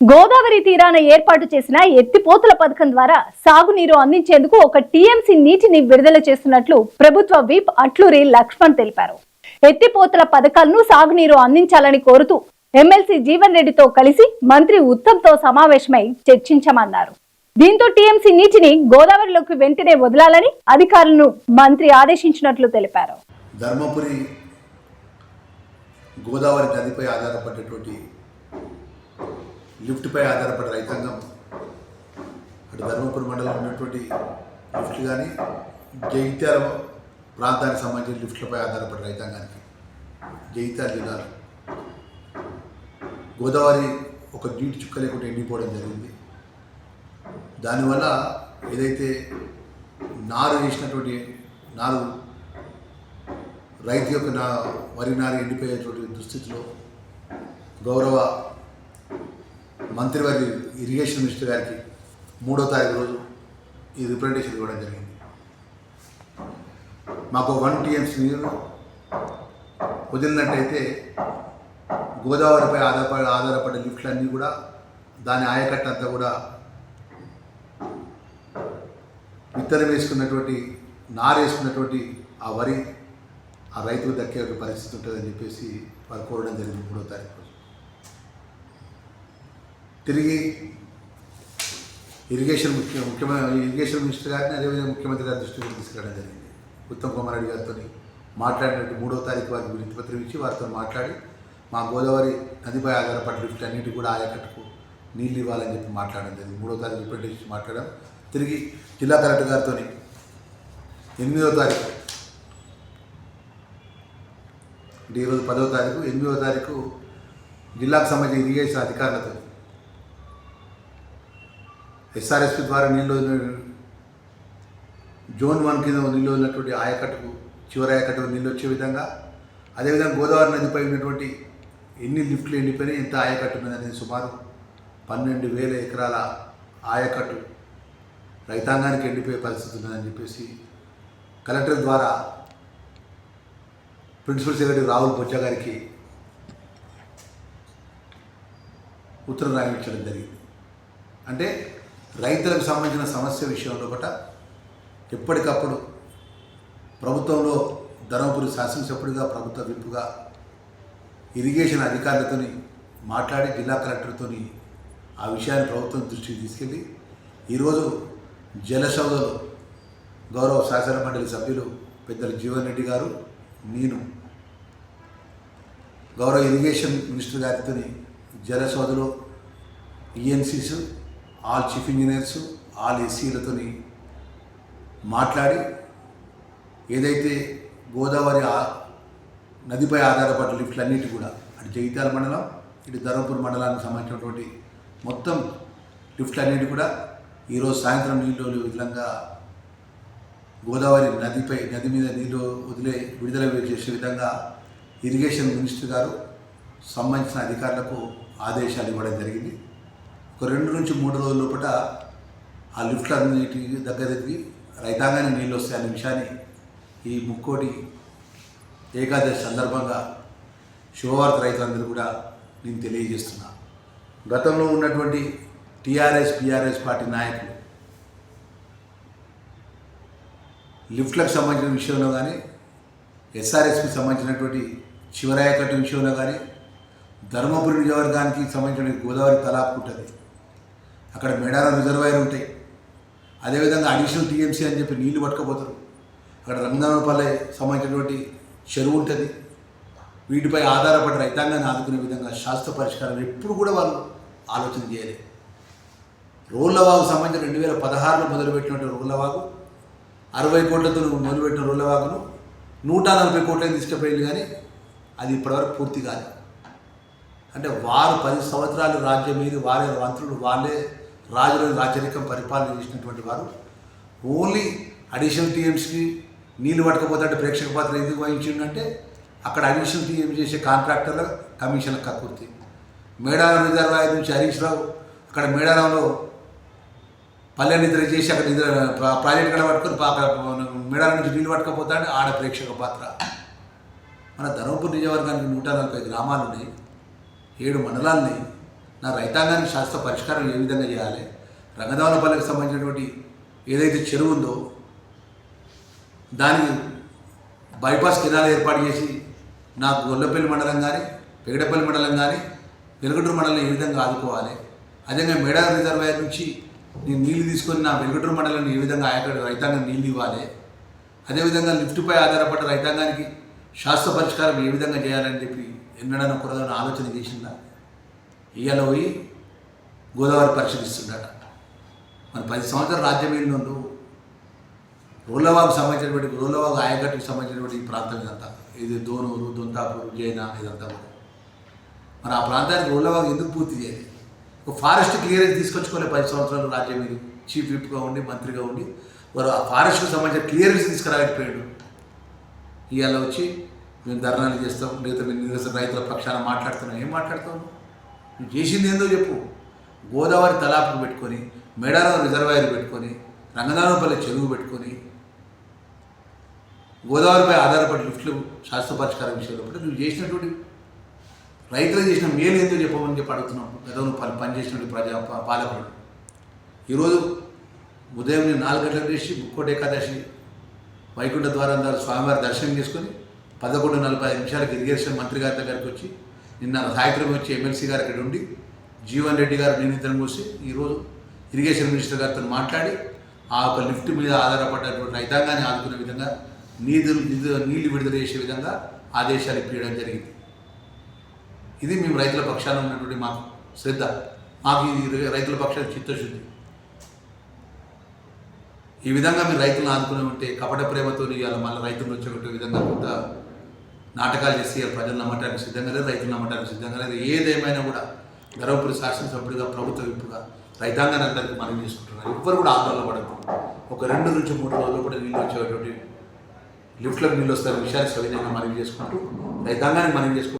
గోదావరి తీరాన ఏర్పాటు చేసిన ఎత్తిపోతుల పథకం ద్వారా సాగునీరు అందించేందుకు ఒక టీఎంసీ నీటిని విడుదల చేస్తున్నట్లు ప్రభుత్వ విప్ అట్లూరి లక్ష్మణ్ తెలిపారు. ఎత్తిపోతుల పథకాలను సాగునీరు అందించాలని కోరుతూ ఎమ్మెల్సీ జీవన్ రెడ్డితో కలిసి మంత్రి ఉత్తమ్తో సమావేశమై చర్చించమన్నారు. దీంతో టీఎంసీ నీటిని గోదావరిలోకి వెంటనే వదలాలని అధికారులను మంత్రి ఆదేశించినట్లు తెలిపారు. ధర్మపురి గోదావరి నదిపై ఆధారపడేటువంటి లిఫ్ట్పై ఆధారపడి రైతాంగం. అటు ధర్మపురి మండలం ఉన్నటువంటి లిఫ్ట్లు కానీ జగిత్యాల ప్రాంతానికి సంబంధించిన లిఫ్ట్లపై ఆధారపడి రైతాంగానికి. జగిత్యాల జిల్లాలో గోదావరి ఒక నీటి చుక్క లేకుండా ఎండిపోవడం జరిగింది. దానివల్ల ఏదైతే నారు వేసినటువంటి నారు రైతు యొక్క నా వరి నారు ఎండిపోయేటువంటి దుస్థితిలో గౌరవ మంత్రివర్గ ఇరిగేషన్ మినిస్టర్ గారికి మూడో తారీఖు రోజు ఈ రిప్రజెంటేషన్ ఇవ్వడం జరిగింది. మాకు వన్ టీఎంసీ నీరు వదిలినట్టయితే గోదావరిపై ఆధారపడి ఆధారపడే లిఫ్ట్లన్నీ కూడా దాని ఆయకట్ట అంతా కూడా విత్తనం వేసుకున్నటువంటి నారేసుకున్నటువంటి ఆ వరి ఆ రైతుకు దక్కే ఒక పరిస్థితి ఉంటుందని చెప్పేసి వారు కోరడం జరిగింది మూడో తారీఖు తిరిగి ఇరిగేషన్ ముఖ్య ముఖ్యమైన ఇరిగేషన్ మినిస్టర్ గారిని అదేవిధంగా ముఖ్యమంత్రి గారి దృష్టికి తీసుకురావడం జరిగింది. ఉత్తమ్ కుమార్ రెడ్డి గారితో మాట్లాడినట్టు మూడో తారీఖు వారికి వినతి పత్రం ఇచ్చి వారితో మాట్లాడి మా గోదావరి నదిపై ఆధారపడి లిఫ్ట్ అన్నిటి కూడా ఆయకట్టుకు నీళ్ళు ఇవ్వాలని చెప్పి మాట్లాడడం జరిగింది. మూడో తారీఖు రిప్రజెంటేషన్ మాట్లాడడం తిరిగి జిల్లా కలెక్టర్ గారితో ఎనిమిదో తారీఖు అంటే ఈరోజు పదో తారీఖు ఎనిమిదో తారీఖు జిల్లాకు సంబంధించిన ఇరిగేషన్ అధికారులతో ఎస్ఆర్ఎస్పి ద్వారా నీళ్ళు జోన్ వన్ కింద నీళ్ళు వదిలినటువంటి ఆయకట్టుకు చివరి ఆయకట్టుకు నీళ్ళు వచ్చే విధంగా అదేవిధంగా గోదావరి నదిపై ఉన్నటువంటి ఎన్ని లిఫ్ట్లు ఎండిపోయినాయి ఎంత ఆయకట్టు ఉన్నది అనేది సుమారు పన్నెండు వేల ఎకరాల ఆయకట్టు రైతాంగానికి ఎండిపోయే పరిస్థితి ఉన్నదని చెప్పేసి కలెక్టర్ ద్వారా ప్రిన్సిపల్ సెక్రటరీ రాహుల్ బొజ్జా గారికి ఉత్తరం రాయించడం జరిగింది. అంటే రైతులకు సంబంధించిన సమస్య విషయంలో కూడా ఎప్పటికప్పుడు ప్రభుత్వంలో ధర్మపురి శాసనసభ్యుడిగా ప్రభుత్వ విప్పుగా ఇరిగేషన్ అధికారులతో మాట్లాడి జిల్లా కలెక్టర్తో ఆ విషయాన్ని ప్రభుత్వం దృష్టికి తీసుకెళ్ళి ఈరోజు జలసౌదలో గౌరవ శాసన మండలి సభ్యులు పెద్దలు జీవన్ రెడ్డి గారు నేను గౌరవ ఇరిగేషన్ మినిస్టర్ గారితో జలసౌదలో ENCs all chief engineers all ఎస్సీలతో మాట్లాడి ఏదైతే గోదావరి ఆ- నదిపై ఆధారపడ్డ లిఫ్ట్లన్నిటి కూడా అటు జగిత్యాల మండలం ఇటు ధర్మపూర్ మండలానికి సంబంధించినటువంటి మొత్తం లిఫ్ట్లు అన్నిటి కూడా ఈరోజు సాయంత్రం నీళ్ళు విధంగా గోదావరి నదిపై నది మీద నీళ్ళు వదిలే విడుదల చేసే విధంగా ఇరిగేషన్ మినిస్టర్ గారు సంబంధించిన అధికారులకు ఆదేశాలు ఇవ్వడం జరిగింది. ఒక రెండు నుంచి మూడు రోజుల లోపల ఆ లిఫ్ట్లన్నిటి దగ్గర దగ్గరికి రైతాంగానికి నీళ్ళు వస్తాయి అనే విషయాన్ని ఈ ముక్కోటి ఏకాదశి సందర్భంగా శుభవార్త రైతులందరూ కూడా నేను తెలియజేస్తున్నా. గతంలో ఉన్నటువంటి టీఆర్ఎస్ పిఆర్ఎస్ పార్టీ నాయకులు లిఫ్ట్లకు సంబంధించిన విషయంలో కానీ ఎస్ఆర్ఎస్కి సంబంధించినటువంటి చివరాయకట్టు విషయంలో కానీ ధర్మపురి నియోజకవర్గానికి సంబంధించిన గోదావరి తలాపు ఉంటుంది. అక్కడ మేడారం రిజర్వాయర్ ఉంటాయి. అదేవిధంగా అడిషనల్ టీఎంసీ అని చెప్పి నీళ్ళు పట్టుకపోతారు. అక్కడ రంగనామపల్లె సంబంధించినటువంటి చెరువు ఉంటుంది. వీటిపై ఆధారపడి రైతాంగాన్ని ఆదుకునే విధంగా శాస్త్ర పరిష్కారం ఎప్పుడు కూడా వాళ్ళు ఆలోచన చేయలేదు రోళ్ళవాగు సంబంధించిన రెండు వేల పదహారులో మొదలుపెట్టినటువంటి రోళ్ళవాగు అరవై కోట్లతో మొదలుపెట్టిన రోళ్ళవాగును నూట నలభై కోట్లకి తీసుకుపోయింది కానీ అది ఇప్పటివరకు పూర్తి కాదు అంటే వారు పది సంవత్సరాలు రాజ్యం మీద వారే మంత్రులు వాళ్ళే రాజులను రాజరికం పరిపాలన చేసినటువంటి వారు ఓన్లీ అడిషనల్ టీఎంస్కి నీళ్ళు పట్టకపోతే ప్రేక్షక పాత్ర ఎందుకు వహించిందంటే అక్కడ అడిషనల్ టీఎం చేసే కాంట్రాక్టర్ల కమిషన్ల కక్కుర్తి మేడారం రిజర్వాయర్ నుంచి హరీష్ రావు అక్కడ మేడారంలో పల్లె నిద్ర చేసి అక్కడ నిద్ర ప్రాజెక్ట్ కూడా పట్టుకొని అక్కడ మేడారం నుంచి నీళ్ళు పట్టుకపోతాడు ఆడ ప్రేక్షక పాత్ర. మన ధర్మపూర్ నియోజకవర్గానికి నూట నలభై గ్రామాలు ఉన్నాయి ఏడు మండలాలు ఉన్నాయి నా రైతాంగానికి శాస్త్ర పరిష్కారం ఏ విధంగా చేయాలి? రంగదావనపల్లికి సంబంధించినటువంటి ఏదైతే చెరువు ఉందో దానికి బైపాస్ కెనాల్ ఏర్పాటు చేసి నాకు గొల్లపల్లి మండలం కానీ పెగడపల్లి మండలం కానీ వెలుగుటూరు మండలం ఏ విధంగా ఆదుకోవాలి? అదేవిధంగా మేడా రిజర్వాయర్ నుంచి నేను నీళ్ళు తీసుకొని నా వెలుగుటూరు మండలాన్ని ఏ విధంగా ఆయక రైతాంగం నీళ్ళు ఇవ్వాలి? అదేవిధంగా లిఫ్ట్పై ఆధారపడ్డ రైతాంగానికి శాస్త్ర పరిష్కారం ఏ విధంగా చేయాలని చెప్పి ఎన్నడన్నా కూరగాయలు ఆలోచన చేసిందా? ఇవాళ పోయి గోదావరి పరిశీలిస్తుండట మరి పది సంవత్సరాలు రాజ్యం వెళ్ళినోళ్ళు రోలవాకు సంబంధించినటువంటి రోలవాగు ఆయకట్టుకు సంబంధించినటువంటి ఈ ప్రాంతం ఇదంతా. ఇది దోనూరు దొంతాపూర్ జైన ఇదంతా కూడా. మరి ఆ ప్రాంతానికి రోలవాగు ఎందుకు పూర్తి చేయాలి ఒక ఫారెస్ట్ క్లియరెన్స్ తీసుకొచ్చుకోలే పది సంవత్సరాలు రాజ్యం మీద చీఫ్ విప్గా ఉండి మంత్రిగా ఉండి వారు ఆ ఫారెస్ట్కు సంబంధించిన క్లియరెన్స్ తీసుకురాలేకపోయాడు ఇవాళ వచ్చి మేము ధర్నాలు చేస్తాం లేదా మేము నిరసన రైతుల పక్షాన మాట్లాడుతున్నాం. ఏం మాట్లాడుతాము నువ్వు చేసింది ఏందో చెప్పు. గోదావరి తలాపుకు పెట్టుకొని మేడారం రిజర్వాయర్ పెట్టుకొని రంగనాథపల్లి చెరువు పెట్టుకొని గోదావరిపై ఆధారపడి లిఫ్ట్లు శాస్త్ర పరిష్కారం విషయంలో కూడా నువ్వు చేసినటువంటి రైతులకు చేసిన మేలు ఏందో చెప్పమని చెప్పి అడుగుతున్నాం. గతంలో పని పనిచేసినటువంటి ప్రజా పాలకుడు. పాలకులు ఈరోజు ఉదయం నేను నాలుగు గంటలకు చేసి ముక్కోటి ఏకాదశి వైకుంఠ ద్వారం ద్వారా స్వామివారి దర్శనం చేసుకొని పదకొండు నలభై ఐదు నిమిషాలకు ఇరిగేషన్ మంత్రి గారి దగ్గరికి వచ్చి నిన్న సాయంత్రం వచ్చి ఎమ్మెల్సీ గారు ఇక్కడ ఉండి జీవన్ రెడ్డి గారు నిమిత్తం కోసి ఈరోజు ఇరిగేషన్ మినిస్టర్ గారితో మాట్లాడి ఆ యొక్క లిఫ్ట్ మీద ఆధారపడ్డటువంటి రైతాంగాన్ని ఆదుకునే విధంగా నీళ్ళు నిధు- నీళ్ళు విడుదల చేసే విధంగా ఆదేశాలు ఇప్పించడం జరిగింది. ఇది మేము రైతుల పక్షాన ఉన్నటువంటి మాకు శ్రద్ధ. మాకు ఈ రైతుల పక్షాన చిత్తశుద్ధి. ఈ విధంగా మీరు రైతులను ఆదుకునే ఉంటే కపట ప్రేమతో ఇవాళ మళ్ళీ రైతులు వచ్చేటువంటి విధంగా కొంత నాటకాలు చేసి ప్రజలు నమ్మటానికి సిద్ధంగా లేదు రైతులు నమ్మటానికి సిద్ధంగా లేదు. ఏదేమైనా కూడా గర్వపురి శాసనసభ్యుడిగా ప్రభుత్వ విప్పుగా రైతాంగాన్ని అందరికీ మనం చేసుకుంటున్నారు ఎవ్వరు కూడా ఆందోళన పడదు ఒక రెండు నుంచి మూడు రోజులు కూడా నీళ్ళు వచ్చేటువంటి లిఫ్ట్లకు నీళ్ళు వస్తారు విషయాన్ని సవినయంగా మనం చేసుకుంటూ రైతాంగాన్ని మనం చేసుకుంటూ